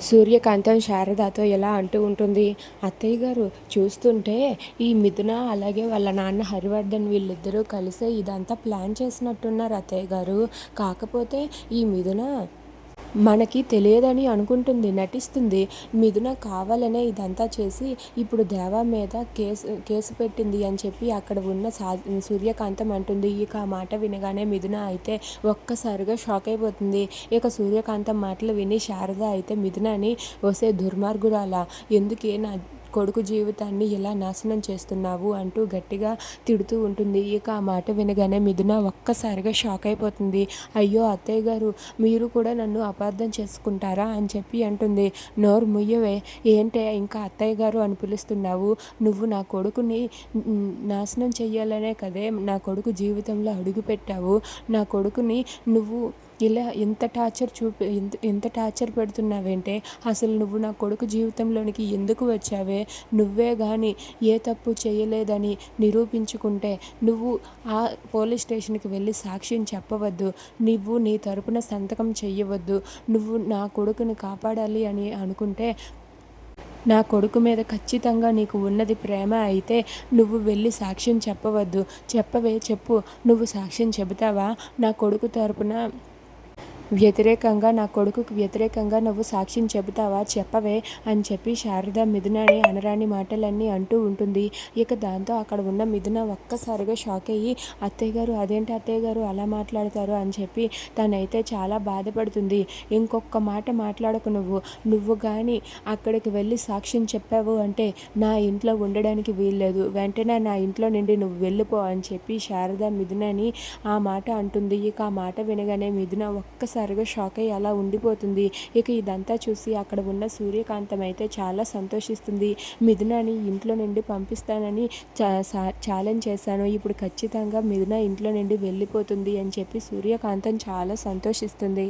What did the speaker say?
సూర్యకాంతం శారదతో ఎలా అంటూ ఉంటుంది? అత్తయ్య గారు చూస్తుంటే ఈ మిథున అలాగే వాళ్ళ నాన్న హరివర్ధన్ వీళ్ళిద్దరూ కలిసే ఇదంతా ప్లాన్ చేసినట్టున్నారు అత్తయ్య గారు. కాకపోతే ఈ మిథున మనకి తెలియదని అనుకుంటుంది నటిస్తుంది. మిథున కావాలనే ఇదంతా చేసి ఇప్పుడు దేవా మీద కేసు కేసు పెట్టింది అని చెప్పి అక్కడ ఉన్న సా సూర్యకాంతం అంటుంది. ఇక ఆ మాట వినగానే మిథున అయితే ఒక్కసారిగా షాక్ అయిపోతుంది. ఇక సూర్యకాంతం మాటలు విని శారద అయితే మిథునని వసే దుర్మార్గురాలా ఎందుకే నా కొడుకు జీవితాన్ని ఎలా నాశనం చేస్తున్నావు అంటూ గట్టిగా తిడుతూ ఉంటుంది. ఇక ఆ మాట వినగానే మిథున ఒక్కసారిగా షాక్ అయిపోతుంది. అయ్యో అత్తయ్య గారు మీరు కూడా నన్ను అపార్థం చేసుకుంటారా అని చెప్పి అంటుంది. నోరు ముయ్యవే. ఏంటే ఇంకా అత్తయ్య గారు అని పిలుస్తున్నావు. నువ్వు నా కొడుకుని నాశనం చెయ్యాలనే కదే నా కొడుకు జీవితంలో అడుగుపెట్టావు. నా కొడుకుని నువ్వు ఇలా ఎంత టార్చర్ చూపి ఎంత ఎంత టార్చర్ పెడుతున్నావేంటే అసలు నువ్వు నా కొడుకు జీవితంలోనికి ఎందుకు వచ్చావే? నువ్వే కానీ ఏ తప్పు చేయలేదని నిరూపించుకుంటే నువ్వు ఆ పోలీస్ స్టేషన్కి వెళ్ళి సాక్ష్యం చెప్పవద్దు. నువ్వు నీ తరపున సంతకం చెయ్యవద్దు. నువ్వు నా కొడుకుని కాపాడాలి అని అనుకుంటే నా కొడుకు మీద ఖచ్చితంగా నీకు ఉన్నది ప్రేమ అయితే నువ్వు వెళ్ళి సాక్ష్యం చెప్పవద్దు. చెప్పవే చెప్పు. నువ్వు సాక్ష్యం చెబుతావా? నా కొడుకు తరపున వ్యతిరేకంగా నా కొడుకుకి వ్యతిరేకంగా నువ్వు సాక్ష్యం చెబుతావా? చెప్పవే అని చెప్పి శారద మిథునని అనరాని మాటలన్నీ అంటూ ఉంటుంది. ఇక దాంతో అక్కడ ఉన్న మిథున ఒక్కసారిగా షాక్ అయ్యి అత్తయ్య గారు అదేంటి అత్తయ్య గారు అలా మాట్లాడతారు? అని చెప్పి తనైతే చాలా బాధపడుతుంది. ఇంకొక మాట మాట్లాడకు నువ్వు. నువ్వు కానీ అక్కడికి వెళ్ళి సాక్ష్యం చెప్పావు అంటే నా ఇంట్లో ఉండడానికి వీల్లేదు. వెంటనే నా ఇంట్లో నుండి నువ్వు వెళ్ళిపో అని చెప్పి శారద మిథునని ఆ మాట అంటుంది. ఇక ఆ మాట వినగానే మిథున ఒక్కసారి ఒక్కసారిగా షాక్ అయ్యి అలా ఉండిపోతుంది. ఇక ఇదంతా చూసి అక్కడ ఉన్న సూర్యకాంతం అయితే చాలా సంతోషిస్తుంది. మిథునని ఇంట్లో నుండి పంపిస్తానని ఛాలెంజ్ చేశాను. ఇప్పుడు ఖచ్చితంగా మిథున ఇంట్లో నుండి వెళ్ళిపోతుంది అని చెప్పి సూర్యకాంతం చాలా సంతోషిస్తుంది.